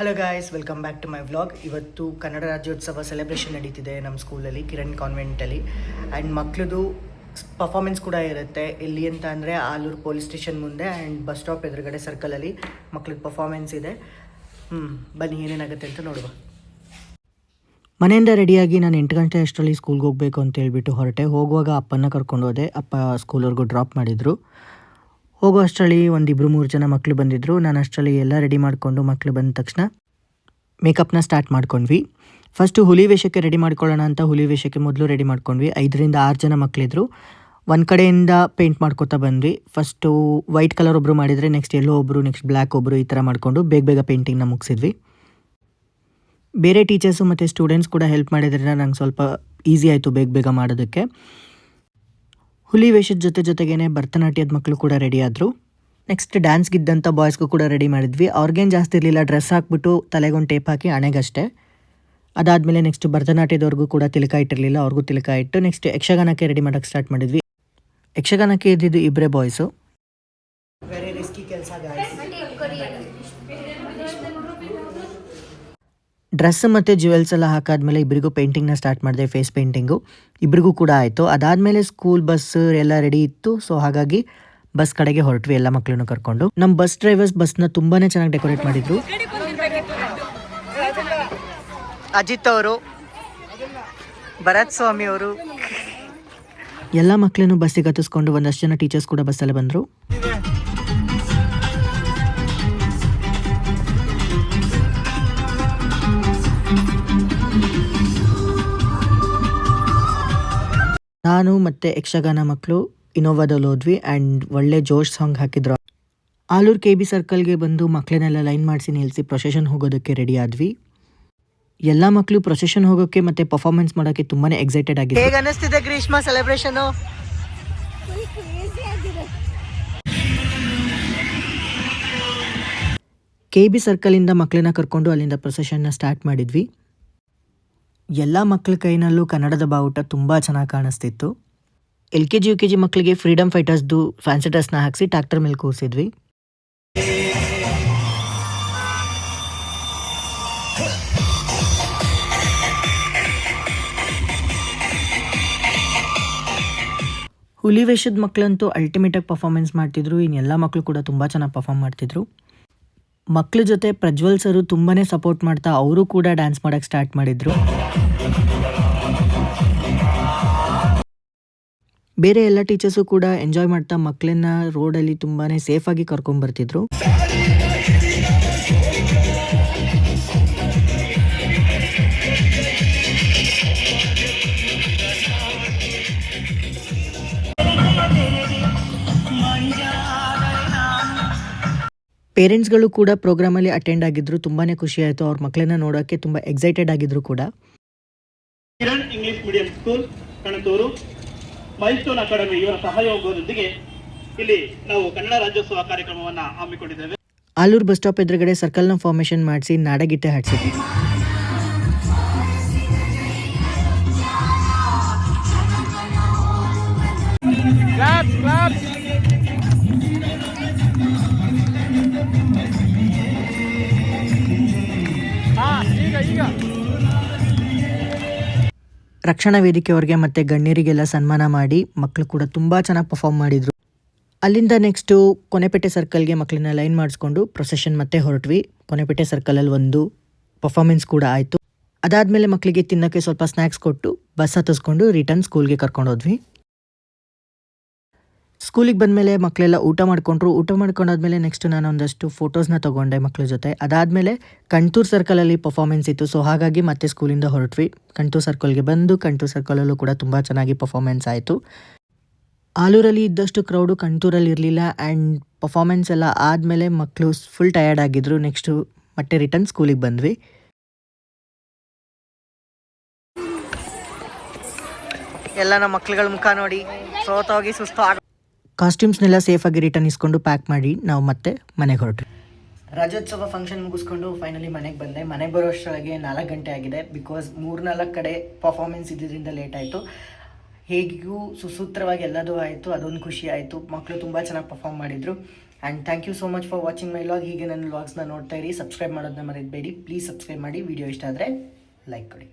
Hello guys welcome back to my vlog ಇವತ್ತು Kannada Rajyotsava celebration ನಡೀತಿದೆ ನಮ್ಮ ಸ್ಕೂಲಲ್ಲಿ ಕಿರಣ್ ಕಾನ್ವೆಂಟಲ್ಲಿ ಆ್ಯಂಡ್ ಮಕ್ಕಳದು ಪರ್ಫಾರ್ಮೆನ್ಸ್ ಕೂಡ ಇರುತ್ತೆ. ಎಲ್ಲಿ ಅಂತ ಅಂದರೆ ಆಲೂರು ಪೊಲೀಸ್ ಸ್ಟೇಷನ್ ಮುಂದೆ ಆ್ಯಂಡ್ ಬಸ್ ಸ್ಟಾಪ್ ಎದುರುಗಡೆ ಸರ್ಕಲಲ್ಲಿ ಮಕ್ಳದ್ದು ಪರ್ಫಾರ್ಮೆನ್ಸ್ ಇದೆ. ಹ್ಞೂ ಬನ್ನಿ ಏನೇನಾಗುತ್ತೆ ಅಂತ ನೋಡುವ. ಮನೆಯಿಂದ ರೆಡಿಯಾಗಿ ನಾನು ಎಂಟು ಗಂಟೆ ಅಷ್ಟರಲ್ಲಿ ಸ್ಕೂಲ್ಗೆ ಹೋಗಬೇಕು ಅಂತ ಹೇಳ್ಬಿಟ್ಟು ಹೊರಟೆ. ಹೋಗುವಾಗ ಅಪ್ಪನ ಕರ್ಕೊಂಡು ಹೋದೆ. ಅಪ್ಪ ಸ್ಕೂಲ್ವರೆಗೂ ಡ್ರಾಪ್ ಮಾಡಿದರು. ಹೋಗೋ ಅಷ್ಟರಲ್ಲಿ ಒಂದಿಬ್ಬರು ಮೂರು ಜನ ಮಕ್ಕಳು ಬಂದಿದ್ದರು ನಾನು ಅಷ್ಟರಲ್ಲಿ ಎಲ್ಲ ರೆಡಿ ಮಾಡಿಕೊಂಡು ಮಕ್ಕಳು ಬಂದ ತಕ್ಷಣ ಮೇಕಪ್ನ ಸ್ಟಾರ್ಟ್ ಮಾಡ್ಕೊಂಡ್ವಿ. ಫಸ್ಟು ಹುಲಿ ವೇಷಕ್ಕೆ ರೆಡಿ ಮಾಡ್ಕೊಳ್ಳೋಣ ಅಂತ ಹುಲಿ ವೇಷಕ್ಕೆ ಮೊದಲು ರೆಡಿ ಮಾಡ್ಕೊಂಡ್ವಿ. ಐದರಿಂದ ಆರು ಜನ ಮಕ್ಕಳಿದ್ರು ಒಂದು ಕಡೆಯಿಂದ ಪೇಂಟ್ ಮಾಡ್ಕೋತಾ ಬಂದ್ವಿ. ಫಸ್ಟು ವೈಟ್ ಕಲರ್ ಒಬ್ಬರು ಮಾಡಿದರೆ ನೆಕ್ಸ್ಟ್ ಎಲ್ಲೋ ಒಬ್ಬರು ನೆಕ್ಸ್ಟ್ ಬ್ಲ್ಯಾಕ್ ಒಬ್ಬರು ಈ ಥರ ಮಾಡಿಕೊಂಡು ಬೇಗ ಬೇಗ ಪೇಂಟಿಂಗ್ನ ಮುಗಿಸಿದ್ವಿ. ಬೇರೆ ಟೀಚರ್ಸು ಮತ್ತು ಸ್ಟೂಡೆಂಟ್ಸ್ ಕೂಡ ಹೆಲ್ಪ್ ಮಾಡಿದ್ರಿಂದ ನಂಗೆ ಸ್ವಲ್ಪ ಈಸಿ ಆಯಿತು ಬೇಗ ಬೇಗ ಮಾಡೋದಕ್ಕೆ. ಹುಲಿ ವೇಷದ ಜೊತೆ ಜೊತೆಗೇನೆ ಭರತನಾಟ್ಯದ ಮಕ್ಕಳು ಕೂಡ ರೆಡಿ ಆದರು. ನೆಕ್ಸ್ಟ್ ಡ್ಯಾನ್ಸ್ಗಿದ್ದಂಥ ಬಾಯ್ಸ್ಗೂ ಕೂಡ ರೆಡಿ ಮಾಡಿದ್ವಿ. ಅವ್ರಿಗೇನು ಜಾಸ್ತಿ ಇರಲಿಲ್ಲ ಡ್ರೆಸ್ ಹಾಕ್ಬಿಟ್ಟು ತಲೆಗೊಂದು ಟೇಪ್ ಹಾಕಿ ಹಣೆಗಷ್ಟೇ ಅದಾದಮೇಲೆ ನೆಕ್ಸ್ಟ್ ಭರತನಾಟ್ಯದವ್ರಿಗೂ ಕೂಡ ತಿಲಕ ಇಟ್ಟಿರಲಿಲ್ಲ, ಅವ್ರಿಗೂ ತಿಲಕ ಇಟ್ಟು ನೆಕ್ಸ್ಟ್ ಯಕ್ಷಗಾನಕ್ಕೆ ರೆಡಿ ಮಾಡೋಕ್ಕೆ ಸ್ಟಾರ್ಟ್ ಮಾಡಿದ್ವಿ. ಯಕ್ಷಗಾನಕ್ಕೆ ಇದ್ದಿದ್ದು ಇಬ್ಬರೇ ಬಾಯ್ಸು ಡ್ರೆಸ್ ಮತ್ತು ಜ್ಯುವೆಲ್ಸ್ ಎಲ್ಲ ಹಾಕಾದ್ಮೇಲೆ ಇಬ್ಬರಿಗೂ ಪೇಂಟಿಂಗ್ನ ಸ್ಟಾರ್ಟ್ ಮಾಡಿದೆ ಫೇಸ್ ಪೇಂಟಿಂಗು ಇಬ್ಬರಿಗೂ ಕೂಡ ಆಯಿತು. ಅದಾದಮೇಲೆ ಸ್ಕೂಲ್ ಬಸ್ ಎಲ್ಲ ರೆಡಿ ಇತ್ತು. ಸೊ ಹಾಗಾಗಿ ಬಸ್ ಕಡೆಗೆ ಹೊರಟ್ವಿ ಎಲ್ಲ ಮಕ್ಕಳನ್ನು ಕರ್ಕೊಂಡು. ನಮ್ಮ ಬಸ್ ಡ್ರೈವರ್ಸ್ ಬಸ್ನ ತುಂಬಾ ಚೆನ್ನಾಗಿ ಡೆಕೋರೇಟ್ ಮಾಡಿದ್ರು. ಅಜಿತ್ ಅವರು ಭರತ್ ಸ್ವಾಮಿ ಅವರು. ಎಲ್ಲ ಮಕ್ಕಳನ್ನು ಬಸ್ಸಿಗೆ ಹತ್ತಿಸ್ಕೊಂಡು ಒಂದಷ್ಟು ಜನ ಟೀಚರ್ಸ್ ಕೂಡ ಬಸ್ಸಲ್ಲಿ ಬಂದರು. ನಾನು ಮತ್ತು ಯಕ್ಷಗಾನ ಮಕ್ಕಳು ಇನೋವಾದಲ್ಲಿ ಹೋದ್ವಿ ಆ್ಯಂಡ್ ಒಳ್ಳೆ ಜೋಶ್ ಸಾಂಗ್ ಹಾಕಿದ್ರು. ಆಲೂರು ಕೆ ಬಿ ಸರ್ಕಲ್ಗೆ ಬಂದು ಮಕ್ಕಳನ್ನೆಲ್ಲ ಲೈನ್ ಮಾಡಿಸಿ ನಿಲ್ಲಿಸಿ ಪ್ರೊಸೆಷನ್ ಹೋಗೋದಕ್ಕೆ ರೆಡಿ ಆದ್ವಿ. ಎಲ್ಲ ಮಕ್ಕಳು ಪ್ರೊಸೆಷನ್ ಹೋಗೋಕ್ಕೆ ಮತ್ತೆ ಪರ್ಫಾರ್ಮೆನ್ಸ್ ಮಾಡೋಕ್ಕೆ ತುಂಬಾ ಎಕ್ಸೈಟೆಡ್ ಆಗಿದೆ ಹೇಗೆ ಅನಿಸ್ತಿದೆ ಗ್ರೀಷ್ಮ ಸೆಲೆಬ್ರೇಷನು ಕೆ ಬಿ ಸರ್ಕಲಿಂದ ಮಕ್ಕಳನ್ನ ಕರ್ಕೊಂಡು ಅಲ್ಲಿಂದ ಪ್ರೊಸೆಷನ್ನ ಸ್ಟಾರ್ಟ್ ಮಾಡಿದ್ವಿ. ಎಲ್ಲ ಮಕ್ಕಳ ಕೈನಲ್ಲೂ ಕನ್ನಡದ ಬಾವುಟ ತುಂಬ ಚೆನ್ನಾಗಿ ಕಾಣಿಸ್ತಿತ್ತು. L K G, U K G ಮಕ್ಕಳಿಗೆ ಫ್ರೀಡಮ್ ಫೈಟರ್ಸ್ದು ಫ್ಯಾನ್ಸಿ ಡ್ರೆಸ್ನ ಹಾಕಿಸಿ ಟ್ರ್ಯಾಕ್ಟರ್ ಮೇಲೆ ಕೂರಿಸಿದ್ವಿ. ಹುಲಿ ವೇಷದ ಮಕ್ಕಳಂತೂ ಅಲ್ಟಿಮೇಟಾಗಿ ಪರ್ಫಾಮೆನ್ಸ್ ಮಾಡ್ತಿದ್ರು. ಇನ್ನು ಎಲ್ಲ ಮಕ್ಕಳು ಕೂಡ ತುಂಬ ಚೆನ್ನಾಗಿ ಪರ್ಫಾರ್ಮ್ ಮಾಡ್ತಿದ್ರು. ಮಕ್ಕಳ ಜೊತೆ ಪ್ರಜ್ವಲ್ ಸರು ತುಂಬಾ ಸಪೋರ್ಟ್ ಮಾಡ್ತಾ ಅವರು ಕೂಡ ಡ್ಯಾನ್ಸ್ ಮಾಡೋಕ್ಕೆ ಸ್ಟಾರ್ಟ್ ಮಾಡಿದ್ರು. ಬೇರೆ ಎಲ್ಲ ಟೀಚರ್ಸು ಕೂಡ ಎಂಜಾಯ್ ಮಾಡ್ತಾ ಮಕ್ಕಳನ್ನ ರೋಡಲ್ಲಿ ತುಂಬಾ ಸೇಫಾಗಿ ಕರ್ಕೊಂಬರ್ತಿದ್ರು ಪೇರೆಂಟ್ಸ್ಗಳು ಕೂಡ ಪ್ರೋಗ್ರಾಮಲ್ಲಿ ಅಟೆಂಡ್ ಆಗಿದ್ರು ತುಂಬಾ ಖುಷಿ ಆಯಿತು ಅವ್ರ ಮಕ್ಕಳನ್ನ ನೋಡೋಕೆ ತುಂಬ ಎಕ್ಸೈಟೆಡ್ ಆಗಿದ್ರು ಕೂಡ. Kiran English medium school Kanathur. Mysuru academy ಇವರ ಸಹಯೋಗದೊಂದಿಗೆ ಇಲ್ಲಿ ನಾವು ಕನ್ನಡ ರಾಜ್ಯೋತ್ಸವ ಕಾರ್ಯಕ್ರಮವನ್ನು ಹಮ್ಮಿಕೊಂಡಿದ್ದೇವೆ. ಆಲೂರು ಬಸ್ ಸ್ಟಾಪ್ ಎದುರುಗಡೆ ಸರ್ಕಲ್ನ ಫಾರ್ಮೇಷನ್ ಮಾಡಿಸಿ ನಾಡಗಿಟ್ಟೆ ಹಾಡ್ಸಿದ್ವಿ. ರಕ್ಷಣಾ ವೇದಿಕೆಯವ್ರಿಗೆ ಮತ್ತು ಗಣ್ಯರಿಗೆಲ್ಲ ಸನ್ಮಾನ ಮಾಡಿ ಮಕ್ಕಳು ಕೂಡ ತುಂಬ ಚೆನ್ನಾಗಿ ಪರ್ಫಾರ್ಮ್ ಮಾಡಿದರು. ಅಲ್ಲಿಂದ ನೆಕ್ಸ್ಟು ಕೊನೆಪೇಟೆ ಸರ್ಕಲ್ಗೆ ಮಕ್ಕಳನ್ನ ಲೈನ್ ಮಾಡಿಸ್ಕೊಂಡು ಪ್ರೊಸೆಷನ್ ಮತ್ತೆ ಹೊರಟ್ವಿ. ಕೊನೆಪೇಟೆ ಸರ್ಕಲಲ್ಲಿ ಒಂದು ಪರ್ಫಾರ್ಮೆನ್ಸ್ ಕೂಡ ಆಯಿತು. ಅದಾದಮೇಲೆ ಮಕ್ಕಳಿಗೆ ತಿನ್ನೋಕ್ಕೆ ಸ್ವಲ್ಪ ಸ್ನ್ಯಾಕ್ಸ್ ಕೊಟ್ಟು ಬಸ್ ಹತ್ತಿಸ್ಕೊಂಡು ರಿಟರ್ನ್ ಸ್ಕೂಲ್ಗೆ ಕರ್ಕೊಂಡು ಹೋದ್ವಿ. ಸ್ಕೂಲಿಗೆ ಬಂದಮೇಲೆ ಮಕ್ಕಳೆಲ್ಲ ಊಟ ಮಾಡ್ಕೊಂಡ್ರು. ಊಟ ಮಾಡ್ಕೊಂಡಾದ್ಮೇಲೆ ನೆಕ್ಸ್ಟ್ ನಾನು ಒಂದಷ್ಟು ಫೋಟೋಸ್ನ ತೊಗೊಂಡೆ ಮಕ್ಕಳ ಜೊತೆ. ಅದಾದಮೇಲೆ ಕಂಟೂರ್ ಸರ್ಕಲಲ್ಲಿ ಪರ್ಫಾಮೆನ್ಸ್ ಇತ್ತು. ಸೊ ಹಾಗಾಗಿ ಮತ್ತೆ ಸ್ಕೂಲಿಂದ ಹೊರಟ್ವಿ. ಕಂಟೂರ್ ಸರ್ಕಲ್ಗೆ ಬಂದು ಕಂಟೂರ್ ಸರ್ಕಲಲ್ಲೂ ಕೂಡ ತುಂಬ ಚೆನ್ನಾಗಿ ಪರ್ಫಾಮೆನ್ಸ್ ಆಯಿತು. ಆಲೂರಲ್ಲಿ ಇದ್ದಷ್ಟು ಕ್ರೌಡು ಕಂಟೂರಲ್ಲಿ ಇರಲಿಲ್ಲ. ಆ್ಯಂಡ್ ಪರ್ಫಾರ್ಮೆನ್ಸ್ ಎಲ್ಲ ಆದಮೇಲೆ ಮಕ್ಕಳು ಫುಲ್ ಟಯರ್ಡ್ ಆಗಿದ್ರು. ನೆಕ್ಸ್ಟು ಮತ್ತೆ ರಿಟರ್ನ್ ಸ್ಕೂಲಿಗೆ ಬಂದ್ವಿ. ಎಲ್ಲ ನಮ್ಮ ಮಕ್ಳುಗಳ ಮುಖ ನೋಡಿ. ಸೋತೋಗಿ ಸುಸ್ತು ಆಗ ಕಾಸ್ಟ್ಯೂಮ್ಸ್ನೆಲ್ಲ ಸೇಫಾಗಿ ರಿಟರ್ನ್ ಇಸ್ಕೊಂಡು ಪ್ಯಾಕ್ ಮಾಡಿ ನಾವು ಮತ್ತೆ ಮನೆಗೆ ಹೊರಟ್ರಿ ರಾಜ್ಯೋತ್ಸವ ಫಂಕ್ಷನ್ ಮುಗಿಸ್ಕೊಂಡು ಫೈನಲಿ ಮನೆಗೆ ಬಂದೆ. ಮನೆಗೆ ಬರೋಷ್ಟರೊಳಗೆ ನಾಲ್ಕು ಗಂಟೆ ಆಗಿದೆ ಬಿಕಾಸ್ ಮೂರ್ನಾಲ್ಕು ಕಡೆ ಪರ್ಫಾರ್ಮೆನ್ಸ್ ಇದ್ದಿದ್ದರಿಂದ ಲೇಟ್ ಆಯಿತು. ಹೇಗಿಗೂ ಸುಸೂತ್ರವಾಗಿ ಎಲ್ಲದೂ ಆಯಿತು, ಅದೊಂದು ಖುಷಿ ಆಯಿತು. ಮಕ್ಕಳು ತುಂಬ ಚೆನ್ನಾಗಿ ಪರ್ಫಾರ್ಮ್ ಮಾಡಿದರು. And thank you so much for watching my vlog ಹೀಗೆ ನನ್ನ ವ್ಲಾಗ್ಸ್ನ ನೋಡ್ತಾ ಇರಿ. ಸಬ್ಸ್ಕ್ರೈಬ್ ಮಾಡೋದನ್ನ ಮರೆಯಬೇಡಿ ಪ್ಲೀಸ್ ಸಬ್ಸ್ಕ್ರೈಬ್ ಮಾಡಿ. ವಿಡಿಯೋ ಇಷ್ಟ ಆದರೆ ಲೈಕ್ ಕೊಡಿ.